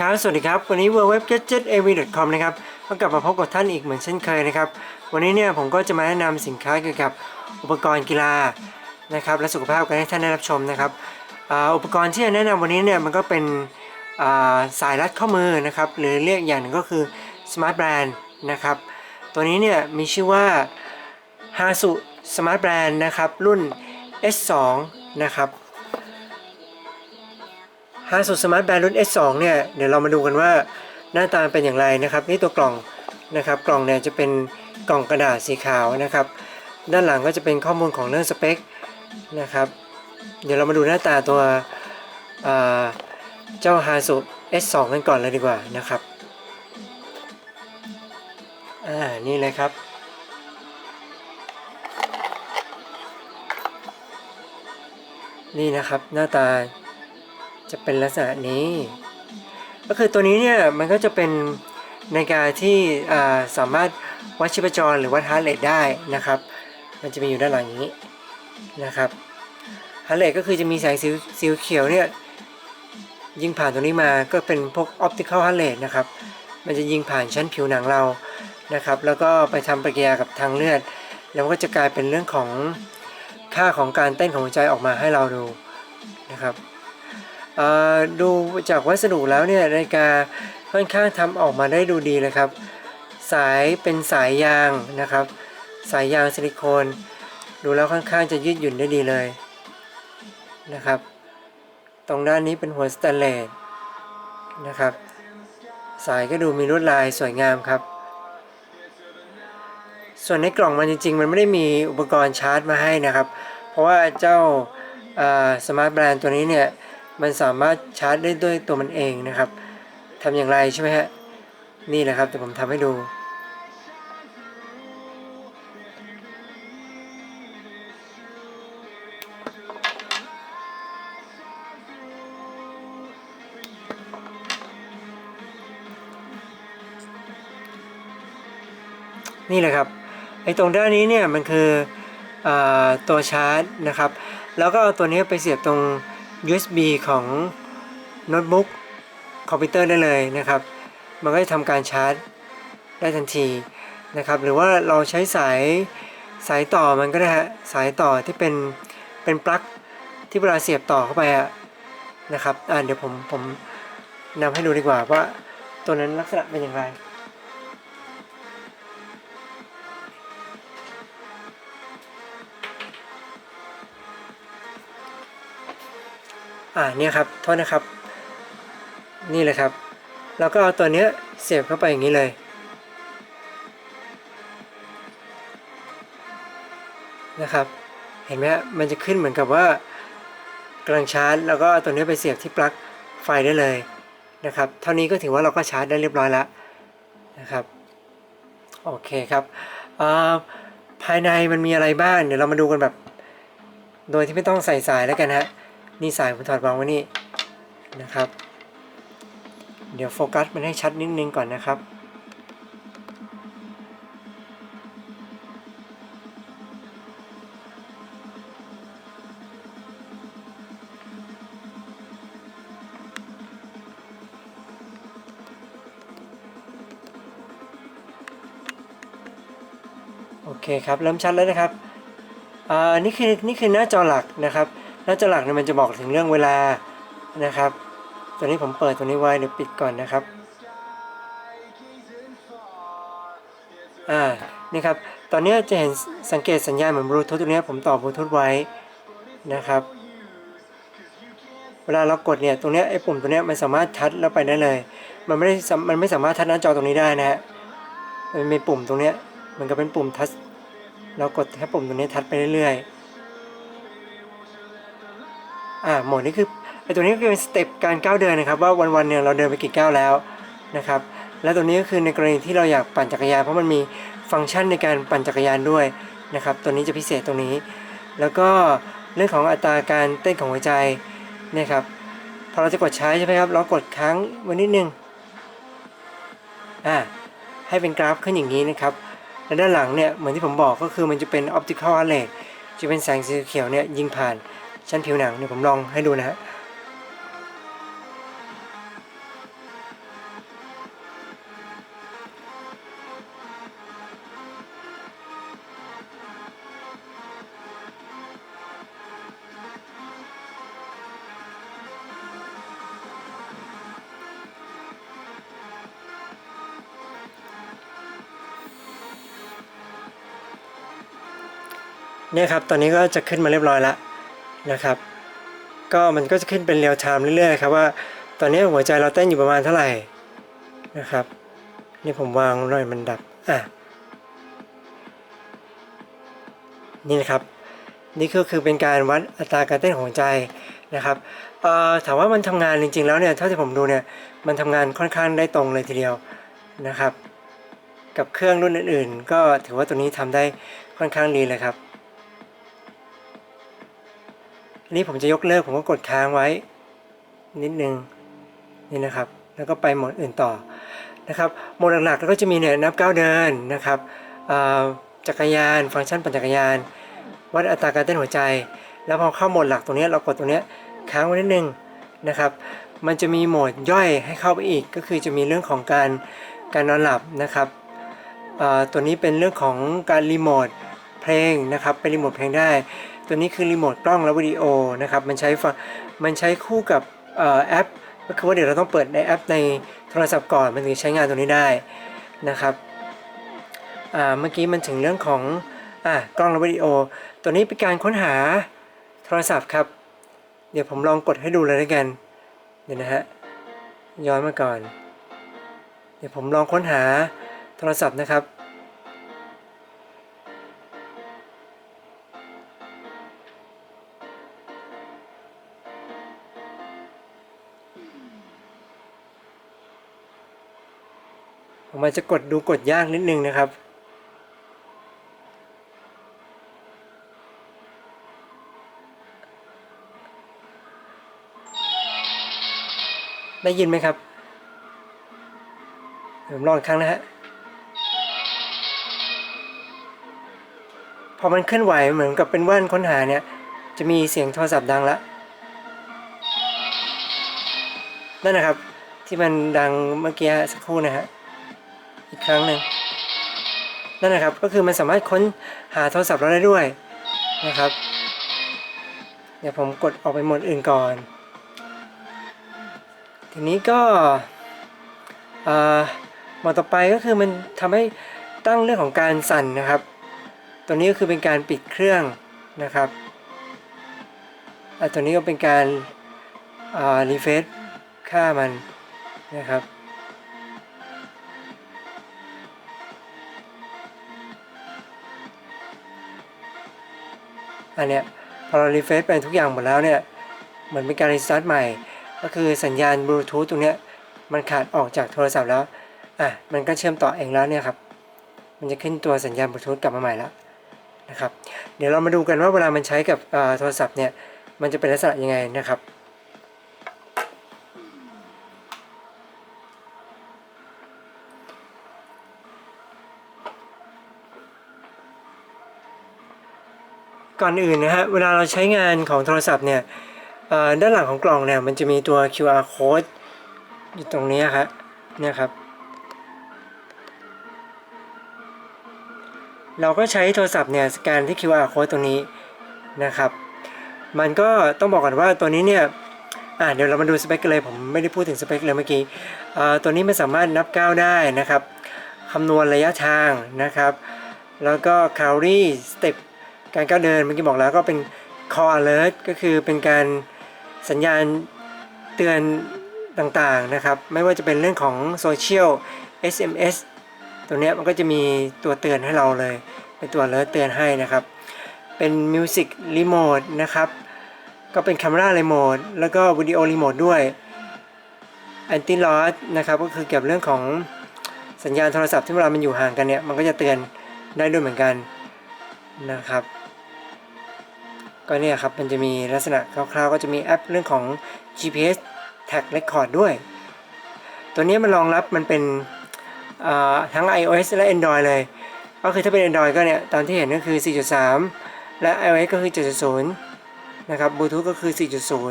ครับสวัสดีครับ วันนี้ w w w g a d g e t a v c o m นะครับก็กลับมาพบกับท่านอีกเหมือนเช่นเคยนะครับ วันนี้เนี่ยผมก็จะมาแนะนำสินค้าเกี่ยวกับอุปกรณ์กีฬานะครับและสุขภาพกันให้ท่านได้รับชมนะครับอ,อุปกรณ์ที่จะแนะนำวันนี้เนี่ยมันก็เป็นสายรัดข้อมือนะครับหรือเรียกอย่างหนึ่งก็คือ Smart Brand นะครับตัวนี้เนี่ยมีชื่อว่า Hasu Smart Brand นะครับรุ่น S2 นะครับ ฮาสุสมาร์ทแบนด์รุ่น S2 เนี่ยเดี๋ยวเรามาดูกันว่าหน้าตาเป็นอย่างไรนะครับนี่ตัวกล่องนะครับกล่องเนี่ยจะเป็นกล่องกระดาษสีขาวนะครับ ด้านหลังก็จะเป็นข้อมูลของเรื่องสเปคนะครับ เดี๋ยวเรามาดูหน้าตาตัวเจ้าฮาสุ S2 กันก่อนเลยดีกว่านะครับอ่านี่เลยครับนี่นะครับหน้าตา จะเป็นลักษณะนี้ ก็คือตัวนี้เนี่ยมันก็จะเป็นในการที่สามารถวัดชีพจรหรือวัดฮาร์เรทได้นะครับ มันจะมีอยู่ด้านหลังนี้นะครับฮาร์เรทก็คือจะมีแสงสีสีเขียวเนี่ยยิงผ่านตรงนี้มาก็เป็นพวกออปติคอลฮาร์เรทนะครับ มันจะยิงผ่านชั้นผิวหนังเรานะครับ แล้วก็ไปทำปฏิกิริยากับทางเลือด แล้วก็จะกลายเป็นเรื่องของค่าของการเต้นของหัวใจออกมาให้เราดูนะครับ ดูจากวัสดุแล้วเนี่ยนาฬิกาค่อนข้างทำออกมาได้ดูดีเลยครับ สายเป็นสายยางนะครับ สายยางซิลิโคน ดูแล้วค่อนข้างจะยืดหยุ่นได้ดีเลยนะครับ ตรงด้านนี้เป็นหัวสแตนเลสนะครับ สายก็ดูมีลวดลายสวยงามครับ ส่วนในกล่องมันจริง ๆ มันไม่ได้มีอุปกรณ์ชาร์จมาให้นะครับ เพราะว่าเจ้าสมาร์ทแบรนด์ตัวนี้เนี่ย มันสามารถชาร์จได้ด้วยตัวมันเองนะครับทำอย่างไรใช่ไหมฮะนี่แหละครับแต่ผมทำให้ดูนี่แหละครับไอ้ตรงด้านนี้เนี่ยมันคืออตัวชาร์จนะครับ แล้วก็เอาตัวนี้ไปเสียบตรง USB ของโน้ตบุ๊กคอมพิวเตอร์ได้เลยนะครับ มันก็จะทำการชาร์จได้ทันทีนะครับ หรือว่าเราใช้สายสายต่อมันก็ได้ฮะสายต่อที่เป็นเป็นปลั๊กที่เวลาเสียบต่อเข้าไปอะนะครับอ่าเดี๋ยวผมผมนำให้ดูดีกว่าว่าตัวนั้นลักษณะเป็นอย่างไร อ่าเนี่ยครับโทษนะครับ นี่เลยครับแล้วก็เอาตัวเนี้ยเสียบเข้าไปอย่างนี้เลย นะครับ เห็นไหมมันจะขึ้นเหมือนกับว่ากำลังชาร์จ แล้วก็เอาตัวนี้ไปเสียบที่ปลั๊กไฟได้เลยนะครับ เท่านี้ก็ถือว่าเราก็ชาร์จได้เรียบร้อยแล้วนะครับโอเคครับอ่าภายในมันมีอะไรบ้างเดี๋ยวเรามาดูกันแบบ โดยที่ไม่ต้องใส่สายแล้วกันฮะ นี่สายผมถอดวางไว้นี่นะครับ เดี๋ยวโฟกัสมันให้ชัดนิดนึงก่อนนะครับ โอเคครับ เริ่มชัดแล้วนะครับอ่านี่คือนี่คือหน้าจอหลักนะครับ หน้าจอหลักเนี่ยมันจะบอกถึงเรื่องเวลานะครับ ตัวนี้ผมเปิดตัวนี้ไว้เดี๋ยวปิดก่อนนะครับอ่านี่ครับตอนนี้จะเห็นสังเกตสัญญาณเหมือนบลูทูธตรงนี้ผมต่อบลูทูธไว้นะครับเวลาเรากดเนี่ยตรงนี้ไอ้ปุ่มตัวนี้มันสามารถทัชแล้วไปได้เลย มันไม่ได้มันไม่สามารถทัชหน้าจอตรงนี้ได้นะฮะมันมีปุ่มตรงนี้มันก็เป็นปุ่มทัชเรากดแค่ปุ่มตรงนี้ทัชไปเรื่อยๆ อ่าโหมดนี้คือไอตัวนี้ก็คือเป็นสเต็ปการก้าวเดินนะครับ ว่าวันๆเนี่ยเราเดินไปกี่ก้าวแล้วนะครับ และตัวนี้ก็คือในกรณีที่เราอยากปั่นจักรยานเพราะมันมีฟังก์ชันในการปั่นจักรยานด้วยนะครับ ตัวนี้จะพิเศษตรงนี้ แล้วก็เรื่องของอัตราการเต้นของหัวใจเนี่ยครับพอเราจะกดใช้ใช่ไหมครับ เรากดค้างไว้นิดนึงอ่าให้เป็นกราฟขึ้นอย่างนี้นะครับและด้านหลังเนี่ยเหมือนที่ผมบอกก็คือมันจะเป็น optical array จะเป็นแสงสีเขียวเนี่ยยิงผ่าน ชั้นผิวหนังเดี๋ยวผมลองให้ดูนะฮะเนี่ยครับ ตอนนี้ก็จะขึ้นมาเรียบร้อยแล้ว นะครับ ก็มันก็จะขึ้นเป็นเรียลไทม์เรื่อยๆครับว่าตอนนี้หัวใจเราเต้นอยู่ประมาณเท่าไหร่นะครับนี่ผมวางหน่อยมันดับอะนี่นะครับนี่ก็คือเป็นการวัดอัตราการเต้นของหัวใจนะครับเอ่อถามว่ามันทำงานจริง ๆ แล้วเนี่ยเท่าที่ผมดูเนี่ยมันทำงานค่อนข้างได้ตรงเลยทีเดียวนะครับ กับเครื่องรุ่นอื่น ๆ ก็ถือว่าตัวนี้ทำได้ค่อนข้างดีเลยครับ อันนี้ผมจะยกเลิกผมก็กดค้างไว้ นิดนึงนี่นะครับ แล้วก็ไปโหมดอื่นต่อนะครับโหมดหลักๆแล้วก็จะมีเนี่ยนับก้าวเดินนะครับจักรยาน ฟังก์ชันปั่นจักรยาน วัดอัตราการเต้นหัวใจ แล้วพอเข้าโหมดหลักตรงนี้เรากดตรงนี้ค้างไว้นิดนึงนะครับ มันจะมีโหมดย่อยให้เข้าไปอีก ก็คือจะมีเรื่องของการการนอนหลับนะครับตัวนี้เป็นเรื่องของการรีโมทเพลงนะครับเป็นรีโมทเพลงได้ ตัวนี้คือรีโมทกล้องและวิดีโอนะครับมันใช้มันใช้คู่กับออแอปก็คือว่าเดี๋ยวเราต้องเปิดในแอปในโทรศัพท์ก่อนมันถึงใช้งานตัวนี้ได้นะครับเมื่อกี้มันถึงเรื่องของอกล้องและวิดีโอ ตัวนี้เป็นการค้นหาโทรศัพท์ครับ เดี๋ยวผมลองกดให้ดูเลยแล้วกันเดี๋ยวนะฮะย้อนมาก่อน เดี๋ยวผมลองค้นหาโทรศัพท์นะครับ ผมอาจจะกดดูกดยากนิดนึงนะครับ ได้ยินไหมครับผมลองอีกครั้งนะฮะพอมันเคลื่อนไหวเหมือนกับเป็นว่านค้นหาเนี่ย จะมีเสียงโทรศัพท์ดังละนั่นนะครับ ที่มันดังเมื่อกี้สักครู่นะฮะ อีกครั้งหนึ่งนั่นนะครับก็คือมันสามารถค้นหาโทรศัพท์เราได้ด้วยนะครับ เดี๋ยวผมกดออกไปหมดอื่นก่อน ทีนี้ก็อ่อโหมดต่อไปก็คือมันทำให้ตั้งเรื่องของการสั่นนะครับ ตัวนี้ก็คือเป็นการปิดเครื่องนะครับอะตัวนี้ก็เป็นการรีเฟซค่ามันนะครับ อันเนี้ยพอเรารีเฟซไปทุกอย่างหมดแล้วเนี่ยเหมือนเป็นการรีสตาร์ทใหม่ ก็คือสัญญาณบลูทูธตรงเนี้ยมันขาดออกจากโทรศัพท์แล้วอะมันก็เชื่อมต่อเองแล้วเนี่ยครับมันจะขึ้นตัวสัญญาณบลูทูธกลับมาใหม่แล้วนะครับเดี๋ยวเรามาดูกันว่าเวลามันใช้กับอ่อโทรศัพท์เนี่ยมันจะเป็นลักษณะยังไงนะครับ ก่อนอื่นนะฮะเวลาเราใช้งานของโทรศัพท์เนี่ยด้านหลังของกล่องเนี่ยมันจะมีตัว QR code อยู่ตรงนี้ครับเนี่ยครับ เราก็ใช้โทรศัพท์เนี่ยสแกนที่ QR code ตรงนี้นะครับ มันก็ต้องบอกก่อนว่าตัวนี้เนี่ยอะเดี๋ยวเรามาดูสเปคกันเลยผมไม่ได้พูดถึงสเปคเลยเมื่อกี้ตัวนี้มันสามารถนับก้าวได้นะครับคำนวณระยะทางนะครับ แล้วก็ calorie step การก้าวเดินเมื่อกี้บอกแล้วก็เป็น call alert ก็คือเป็นการสัญญาณเตือนต่างๆนะครับ ไม่ว่าจะเป็นเรื่องของโซเชียล SMS ตัวเนี้ยมันก็จะมีตัวเตือนให้เราเลย เป็นตัว alert เตือนให้นะครับ เป็น Music Remote นะครับ ก็เป็น Camera Remote แล้วก็วิดีโอ Remote ด้วย Anti Loss นะครับ ก็คือเกี่ยวกับเรื่องของสัญญาณโทรศัพท์ที่เวลามันอยู่ห่างกันเนี่ย มันก็จะเตือนได้ด้วยเหมือนกันนะครับ ก็เนี่ยครับมันจะมีลักษณะคร่าวๆ ก็จะมีแอปเรื่องของ GPS Tag Record ด้วย ตัวนี้มันรองรับมันเป็นทั้ง iOS และ Android เลย ก็คือถ้าเป็น Android ก็เนี่ย ตามที่เห็นก็คือ 4.3 และ iOS ก็คือ 7.0 นะครับ Bluetooth ก็คือ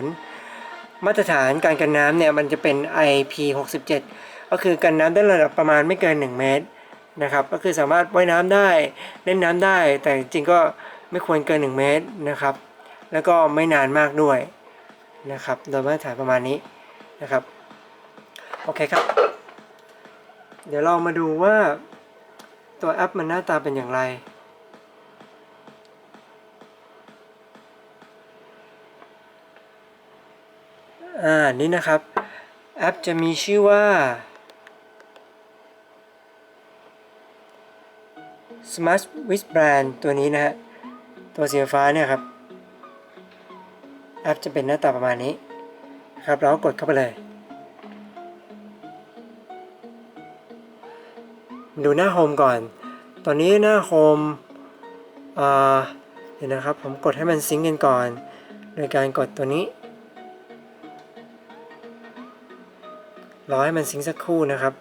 4.0 มาตรฐานการกันน้ำเนี่ยมันจะเป็น IP67 ก็คือกันน้ำได้ระดับประมาณไม่เกิน 1 เมตรนะครับ ก็คือสามารถว่ายน้ำได้ เล่นน้ำได้ แต่จริงก็ ไม่ควรเกิน 1 เมตรนะครับ แล้วก็ไม่นานมากด้วยนะครับ โดยมาตรฐานประมาณนี้นะครับ โอเคครับ เดี๋ยวเรามาดูว่าตัวแอปมันหน้าตาเป็นอย่างไร อ่า นี่นะครับ แอปจะมีชื่อว่า Smart w i s h Brand ตัวนี้นะฮะ ตัวสีฟ้าเนี่ยครับแอปจะเป็นหน้าตาประมาณนี้ครับเราก็กดเข้าไปเลย ดูหน้าโฮมก่อน ตอนนี้หน้าโฮมอ่าเดี๋ยวนะครับ ผมกดให้มันซิงก์กันก่อน โดยการกดตัวนี้รอให้มันซิงก์สักครู่นะครับ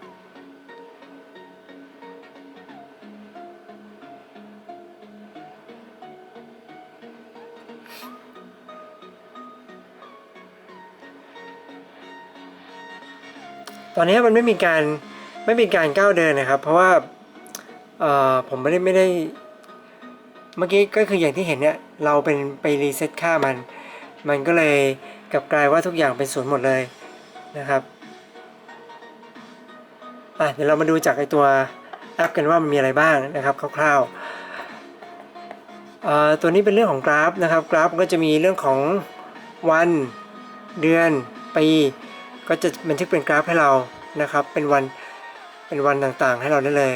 อนนี้มันไม่มีการไม่มีการก้าวเดินนะครับ เพราะว่าผมไม่ได้ไม่ได้ เมื่อกี้ก็คืออย่างที่เห็นเนี่ยเราเป็นไปรีเซ็ตค่ามัน มันก็เลยกลับกลายว่าทุกอย่างเป็นศูนย์หมดเลยนะครับอะเดี๋ยวเรามาดูจากไอตัวแอปกันว่ามันมีอะไรบ้างนะครับคร่าวๆตัวนี้เป็นเรื่องของกราฟนะครับ กราฟก็จะมีเรื่องของวัน เดือน ปี ก็จะบันทึกเป็นกราฟให้เรานะครับ เป็นวันเป็นวันต่างๆ ให้เราได้เลย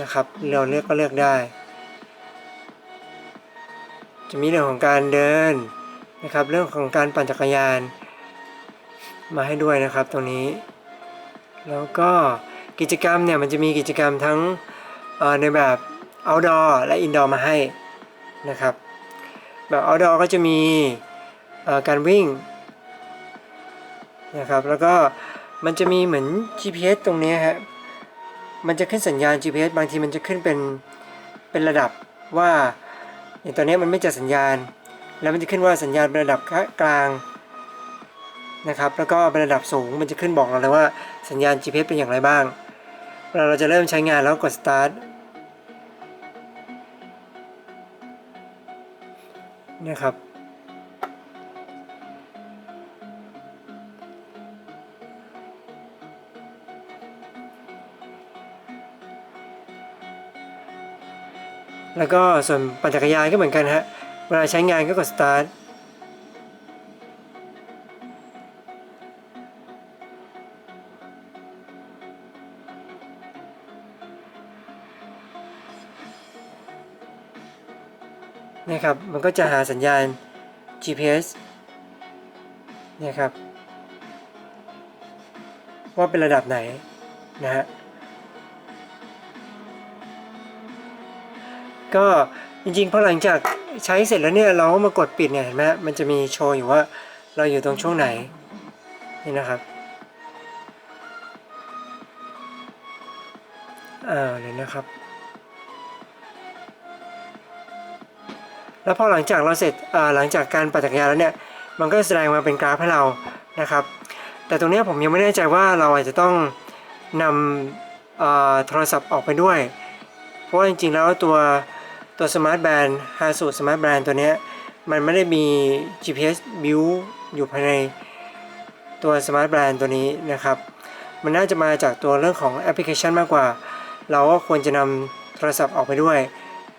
นะครับ เราเลือกก็เลือกได้ จะมีเรื่องของการเดินนะครับ เรื่องของการปั่นจักรยาน มาให้ด้วยนะครับตรงนี้ แล้วก็กิจกรรมเนี่ยมันจะมีกิจกรรมทั้งในแบบ outdoor และ indoor มาให้นะครับ แบบ outdoor ก็จะมีการวิ่ง นะครับแล้วก็มันจะมีเหมือน GPS ตรงนี้ฮะมันจะขึ้นสัญญาณ GPS บางทีมันจะขึ้นเป็นเป็นระดับว่าอย่างตอนนี้มันไม่จัดสัญญาณ แล้วมันจะขึ้นว่าสัญญาณเป็นระดับกลางนะครับแล้วก็เป็นระดับสูงมันจะขึ้นบอกเราเลยว่าสัญญาณ GPS เป็นอย่างไรบ้างเวลาเราจะเริ่มใช้งานแล้วกด start นะครับ แล้วก็ส่วนปั่นจักรยานก็เหมือนกันฮะ เวลาใช้งานก็กด start นะครับ มันก็จะหาสัญญาณ GPS นะครับ ว่าเป็นระดับไหนนะฮะ ก็จริงๆพอหลังจากใช้เสร็จแล้วเนี่ยเราก็มากดปิดเนี่ยเห็นไหมมันจะมีโชว์อยู่ว่าเราอยู่ตรงช่วงไหนนี่นะครับอ่าเดี๋ยนะครับ แล้วพอหลังจากเราเสร็จอ่าหลังจากการปั่นจักรยานแล้วเนี่ยมันก็แสดงมาเป็นกราฟให้เรานะครับ แต่ตรงเนี้ยผมยังไม่แน่ใจว่าเราอาจจะต้องนำโทรศัพท์ออกไปด้วย เพราะว่าจริงๆแล้วตัว ตัว Smart Band h a s u Smart Band ตัวนี้มันไม่ได้มี GPS build อยู่ภายในตัว Smart Band ตัวนี้นะครับ มันน่าจะมาจากตัวเรื่องของแอปพลิเคชันมากกว่า เราก็ควรจะนำโทรศัพท์ออกไปด้วย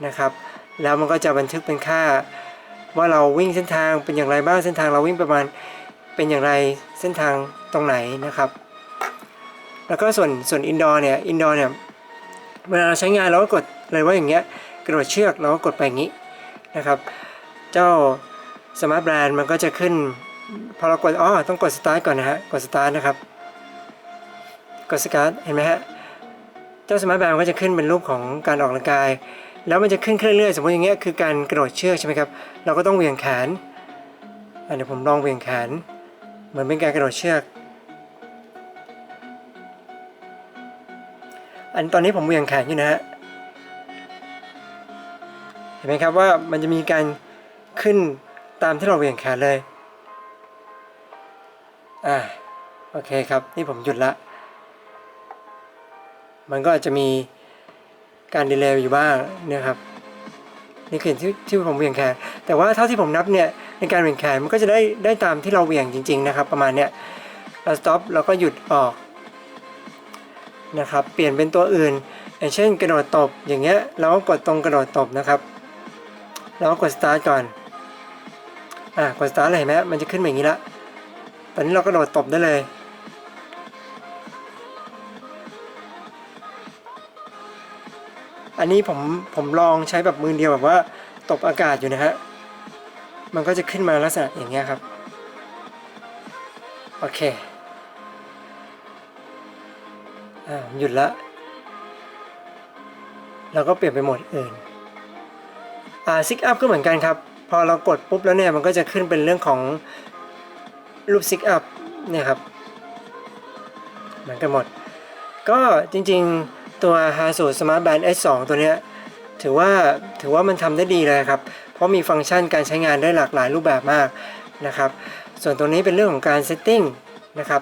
นะครับ แล้วมันก็จะบันทึกเป็นค่า ว่าเราวิ่งเส้นทางเป็นอย่างไรบ้างเส้นทางเราวิ่งประมาณเป็นอย่างไรเส้นทางตรงไหนนะครับ แล้วก็ส่วนส่วนอินดอร์เนี่ยอินดอร์เนี่ยเวลาเราใช้งานเราก็กดเลยว่าอย่างเงี้ย กระโดดเชือกเราก็กดไปอย่างนี้นะครับ เจ้าสมาร์ทแบรนด์มันก็จะขึ้นพอเรากดอ๋อต้องกดสตาร์ทก่อนนะฮะกดสตาร์ทนะครับกดสตาร์ทเห็นไหมฮะเจ้าสมาร์ทแบรนด์ก็จะขึ้นเป็นรูปของการออกกำลังกาย แล้วมันจะขึ้นเรื่อยๆสมมติอย่างเงี้ยคือการกระโดดเชือกใช่ไหมครับเราก็ต้องเหวี่ยงแขนอะเดี๋ยวผมลองเหวี่ยงแขนเหมือนเป็นการกระโดดเชือกอันตอนนี้ผมเหวี่ยงแขนอยู่นะฮะ ห็นไหมครับว่ามันจะมีการขึ้นตามที่เราเหวี่ยงแขนเลยอ่าโอเคครับนี่ผมหยุดละ มันก็อาจจะมีการดีเลย์อยู่บ้างนะครับนี่คือที่ที่ผมเหวี่ยงแขนแต่ว่าเท่าที่ผมนับเนี่ยในการเหวี่ยงแขนมันก็จะได้ได้ตามที่เราเหวี่ยงจริง ๆ นะครับ ประมาณเนี้ยเราสต็อปเราก็หยุดออกนะครับเปลี่ยนเป็นตัวอื่นอย่างเช่นกระโดดตบอย่างเงี้ยเราก็กดตรงกระโดดตบนะครับ เราก็กด start ก่อน อะกด start เลยเห็นไหมมันจะขึ้นมาอย่างนี้ละ ตอนนี้เรากระโดดตบได้เลย อันนี้ผมผมลองใช้แบบมือเดียวแบบว่าตบอากาศอยู่นะฮะ มันก็จะขึ้นมาลักษณะอย่างเงี้ยครับ โอเค อ่าหยุดละเราก็เปลี่ยนไปโหมดอื่น ซิกอัพก็เหมือนกันครับ พอเรากดปุ๊บแล้วเนี่ยมันก็จะขึ้นเป็นเรื่องของรูปซิกอัพเนี่ยครับเหมือนกันหมด ก็จริงๆตัว h a s u Smart Band S2 ตัวเนี้ยถือว่าถือว่ามันทำได้ดีเลยครับ เพราะมีฟังก์ชันการใช้งานได้หลากหลายรูปแบบมากนะครับ ส่วนตัวนี้เป็นเรื่องของการเซตติ้งนะครับ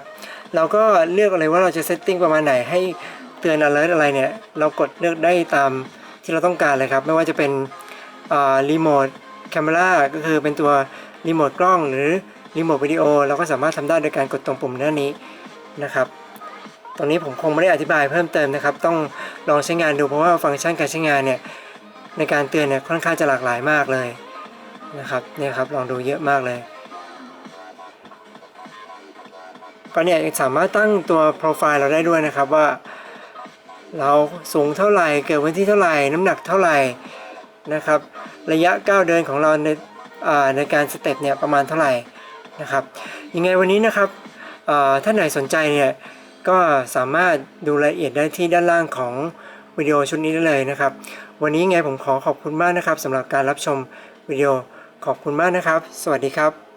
เราก็เลือกอะไรว่าเราจะเซตติ้งประมาณไหนให้เตือน alert อะไรเนี่ย เรากดเลือกได้ตามที่เราต้องการเลยครับ ไม่ว่าจะเป็น รีโมทแคม r a ก็คือเป็นตัวรีโมทกล้องหรือรีโมทวิดีโอเราก็สามารถทำได้โดยการกดตรงปุ่มหน้านี้นะครับ ตรงนี้ผมคงไม่ได้อธิบายเพิ่มเติมนะครับ ต้องลองใช้งานดูเพราะว่าฟังก์ชันการใช้งานเนี่ยในการเตือนเนี่ยค่อนข้างจะหลากหลายมากเลยนะครับเนี่ยครับลองดูเยอะมากเลยก็เนี่ยสามารถตั้งตัวโปรไฟล์เราได้ด้วยนะครับว่า เราสูงเท่าไหร่เกิดพื้นที่เท่าไหร่ น้ำหนักเท่าไหร่ นะครับ ระยะก้าวเดินของเราในาในการสเต็ปเนี่ยประมาณเท่าไหร่นะครับ ยังไงวันนี้นะครับอ่าท่านไหนสนใจเนี่ยก็สามารถดูรายละเอียดได้ที่ด้านล่างของวิดีโอชุดนี้ได้เลยนะครับ วันนี้ไงผมขอขอบคุณมากนะครับสำหรับการรับชมวิดีโอขอบคุณมากนะครับ สวัสดีครับ